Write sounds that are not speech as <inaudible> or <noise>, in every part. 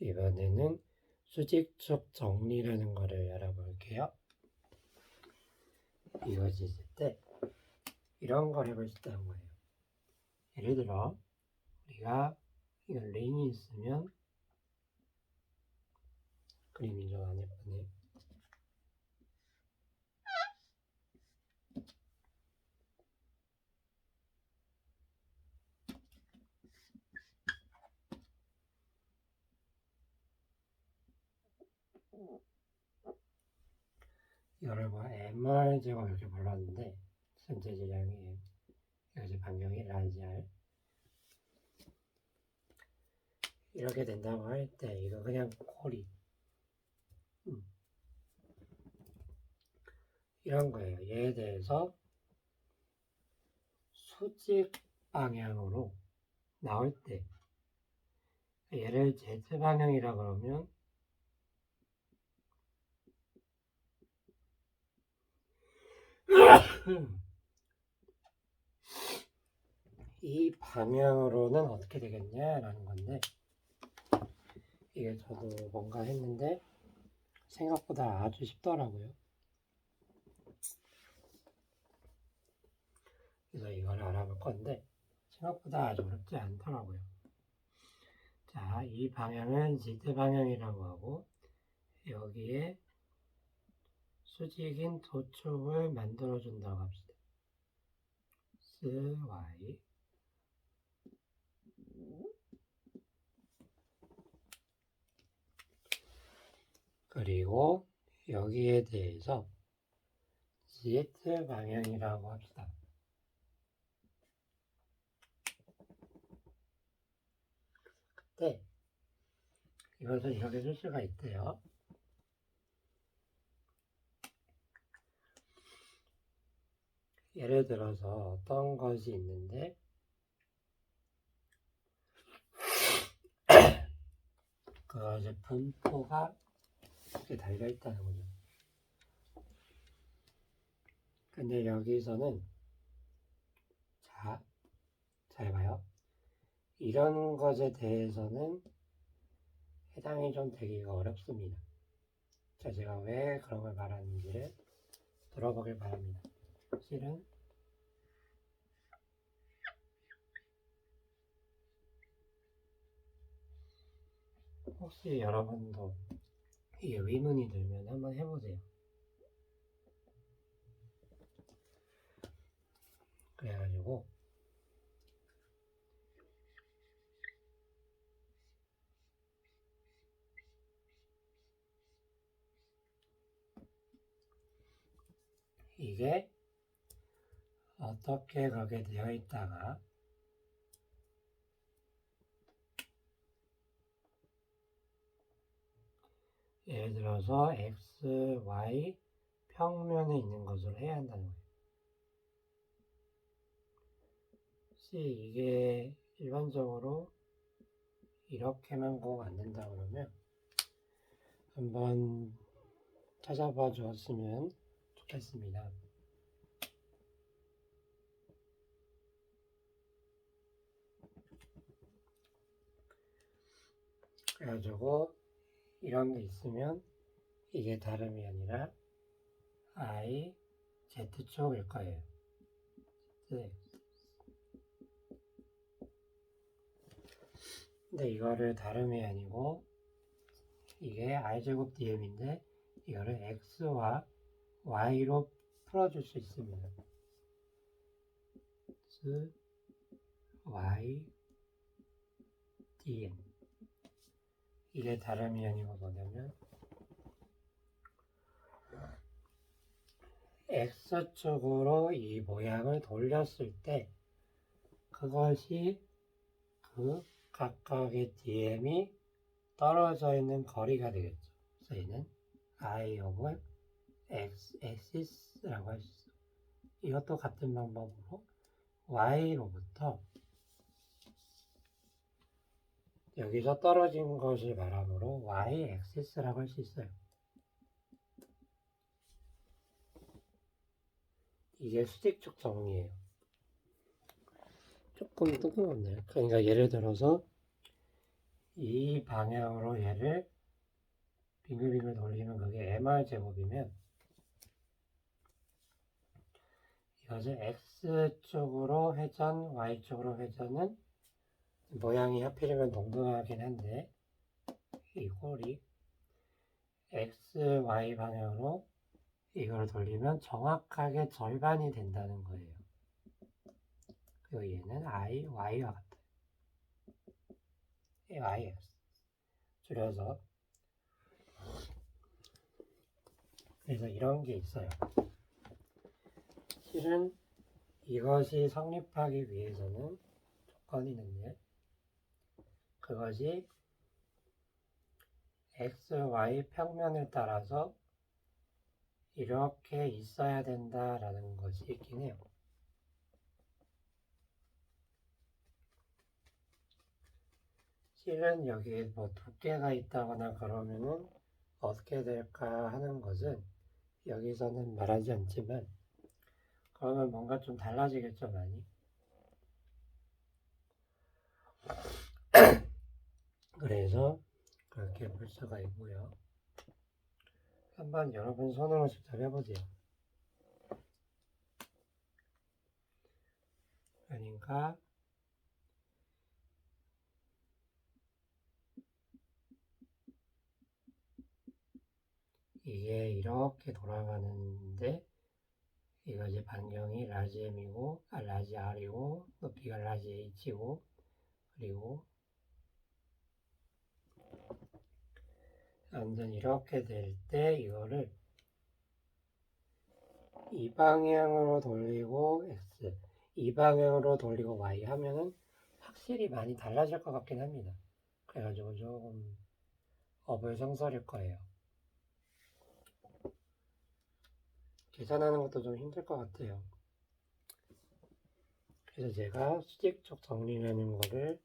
이번에는 수직축 정리라는 거를 알아볼게요. 있을 때 이런 걸 해볼 수 있다는 거예요. 예를 들어 우리가 이거 링이 있으면 그림이 좀 안 예쁘네. 이거를 뭐 MR 제곱 이렇게 불렀는데 전체 질량이 여기 반경이 라지 R 이렇게 된다고 할 때 이거 그냥 고리 음. 이런 거예요. 얘에 대해서 수직 방향으로 나올 때 얘를 Z 방향이라 그러면 이 방향으로는 어떻게 되겠냐라는 건데 이게 저도 뭔가 했는데 생각보다 아주 쉽더라고요. 그래서 이걸 알아볼 건데 생각보다 아주 어렵지 않더라고요. 자, 이 방향은 Z 방향이라고 하고 여기에 수직인 도축을 만들어 준다고 합시다. S, Y 그리고 여기에 대해서 Z 방향이라고 합시다. 그때 이것을 이렇게 쓸 수가 있대요. 예를 들어서 어떤 것이 있는데 <clears throat> 그것의 분포가 이렇게 달려 있다는 거죠. 근데 여기서는 자, 잘 봐요. 이런 것에 대해서는 해당이 좀 되기가 어렵습니다. 자, 제가 왜 그런 걸 말하는지를 들어보길 바랍니다. 실은 혹시 여러분도 이게 의문이 들면 한번 해보세요. 그래가지고 이게 어떻게 그렇게 되어 있다가 예를 들어서 x, y 평면에 있는 것을 해야 한다는 거예요. 혹시 이게 일반적으로 이렇게만 꼭안 된다 그러면 한번 찾아봐 주었으면 좋겠습니다. 그래가지고 이런 게 있으면 이게 다름이 아니라 I, Z축일 거예요. Z. 근데 이거를 다름이 아니고 이게 I제곱 DM인데 이거를 X와 Y로 풀어줄 수 있습니다. X, Y, DM 이게 다름이 아니고 뭐냐면 X축으로 이 모양을 돌렸을 때 그것이 그 각각의 DM이 떨어져 있는 거리가 되겠죠. 그래서 얘는 I over X axis라고 할 수 있어요. 이것도 같은 방법으로 Y로부터 여기서 떨어진 것을 말하므로 y axis라고 할 수 있어요. 이게 수직축 정리예요. 조금 뜬금없네요. 그러니까 예를 들어서 이 방향으로 얘를 빙글빙글 돌리면 그게 mr 제곱이면 이것을 x 쪽으로 회전, y 쪽으로 회전은 모양이 하필이면 동등하긴 한데 이 꼴이 x, y 방향으로 이걸 돌리면 정확하게 절반이 된다는 거예요. 그리고 얘는 i, y와 같아요. yx 줄여서 그래서 이런 게 있어요. 실은 이것이 성립하기 위해서는 조건이 있는데 그것이 x, y 평면을 따라서 이렇게 있어야 된다라는 것이 있긴 해요. 실은 여기에 뭐 두께가 있다거나 그러면은 어떻게 될까 하는 것은 여기서는 말하지 않지만 그러면 뭔가 좀 달라지겠죠 많이 <clears throat> 그래서 그렇게 볼 수가 있고요. 한번 여러분 손으로 직접 해보세요. 그러니까 이게 이렇게 돌아가는데 이거 이제 반경이 라지 M이고 아, 라지 R이고 높이가 라지 H이고 그리고 완전 이렇게 될 때 이거를 이 방향으로 돌리고 X 이 방향으로 돌리고 Y 하면은 확실히 많이 달라질 것 같긴 합니다. 그래가지고 조금 어불성설일 거예요. 계산하는 것도 좀 힘들 것 같아요. 그래서 제가 수직적 정리라는 거를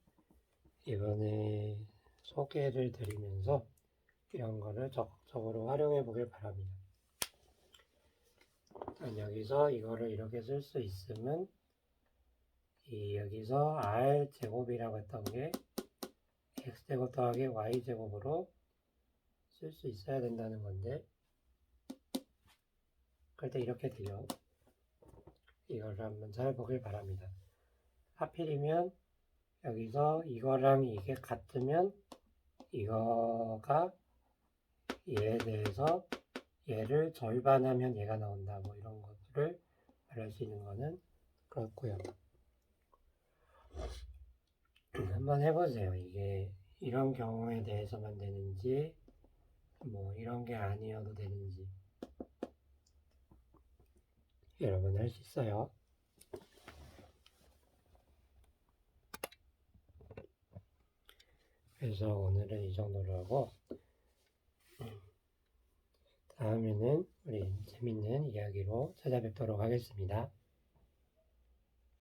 이번에 소개를 드리면서 이런 거를 적극적으로 활용해 보길 바랍니다. 여기서 이거를 이렇게 쓸 수 있으면 이 여기서 r 제곱이라고 했던 게 x 제곱 더하기 y 제곱으로 쓸 수 있어야 된다는 건데 그럴 때 이렇게 돼요. 이걸 한번 잘 보길 바랍니다. 하필이면 여기서 이거랑 이게 같으면 이거가 얘에 대해서 얘를 절반하면 얘가 나온다 뭐 이런 것들을 말할 수 있는 거는 그렇고요. 한번 해보세요. 이게 이런 경우에 대해서만 되는지 뭐 이런 게 아니어도 되는지 여러분 할 수 있어요. 그래서 오늘은 이 정도로 하고 다음에는 우리 재밌는 이야기로 찾아뵙도록 하겠습니다.